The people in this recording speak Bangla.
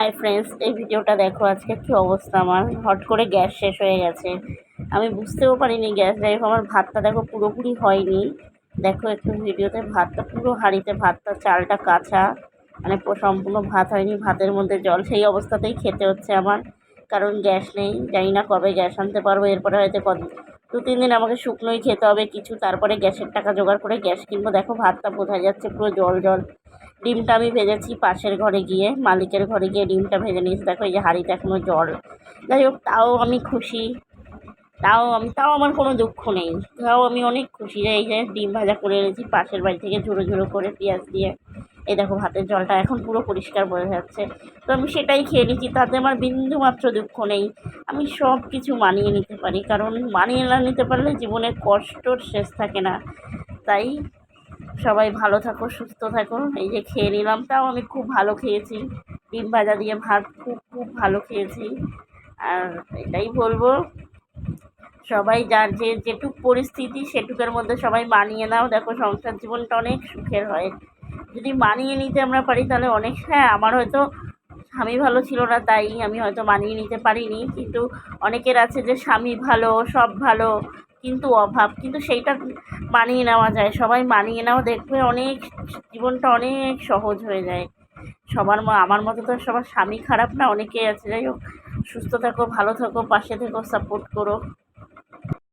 হাই ফ্রেন্ডস এই ভিডিওটা দেখো আজকে কী অবস্থা? আমার হট করে গ্যাস শেষ হয়ে গেছে। আমি বুঝতেও পারিনি গ্যাস, যাই আমার ভাতটা দেখো পুরোপুরি হয়নি। দেখো একটু ভিডিওতে ভাতটা, পুরো হাঁড়িতে ভাতটা, চালটা কাঁচা। মানে সম্পূর্ণ ভাত হয়নি, ভাতের মধ্যে জল। সেই অবস্থাতেই খেতে হচ্ছে আমার, কারণ গ্যাস নেই। জানি না কবে গ্যাস আনতে পারব, এরপরে হয়তো কত দু, তিন দিন আমাকে শুকনোই খেতে হবে কিছু। তারপরে গ্যাসের টাকা জোগাড় করে গ্যাস কিনবো। দেখো ভাতটা বোঝা যাচ্ছে পুরো জল জল। ডিমটা আমি ভেজেছি পাশের ঘরে গিয়ে, মালিকের ঘরে গিয়ে ডিমটা ভেজে নিয়েছি। দেখো এই যে হাঁড়িতে এখনও জল। যাই হোক, তাও আমি খুশি। তাও আমি, তাও আমার কোনো দুঃখ নেই। তাও আমি অনেক খুশি যে এই যে ডিম ভাজা করে এনেছি, পাশের বাড়ি থেকে ঝুড়ো ঝুড়ো করে পেঁয়াজ দিয়ে। এই দেখো, ভাতের জলটা এখন পুরো পরিষ্কার বোঝা যাচ্ছে। তো আমি সেটাই খেয়ে নিচ্ছি, তাতে আমার বিন্দু মাত্র দুঃখ নেই। আমি সব কিছু মানিয়ে নিতে পারি, কারণ মানিয়ে না নিতে পারলে জীবনে কষ্টর শেষ থাকে না। তাই সবাই ভালো থাকো, সুস্থ থাকো। এই যে খেয়ে নিলাম, তাও আমি খুব ভালো খেয়েছি। ডিম ভাজা দিয়ে ভাত খুব খুব ভালো খেয়েছি। আর এটাই বলব, সবাই যার যে যেটুক পরিস্থিতি সেটুকের মধ্যে সবাই মানিয়ে নাও। দেখো, সংসার জীবনটা অনেক সুখের হয়। যদি মানিয়ে নিতে আমরা পারি, তাহলে অনেক হ্যাঁ আমার হয়তো স্বামী ভালো ছিল না, তাই আমি হয়তো মানিয়ে নিতে পারিনি। কিন্তু অনেকের আছে যে স্বামী ভালো, সব ভালো, কিন্তু অভাব। কিন্তু সেইটা মানিয়ে নেওয়া যায়। সবাই মানিয়ে নেওয়া দেখবে অনেক জীবনটা অনেক সহজ হয়ে যায়। সবার আমার মতো তো সবার স্বামী খারাপ না, অনেকেই আছে। যাই হোক, সুস্থ থাকো, ভালো থাকো, পাশে থেকো সাপোর্ট করো।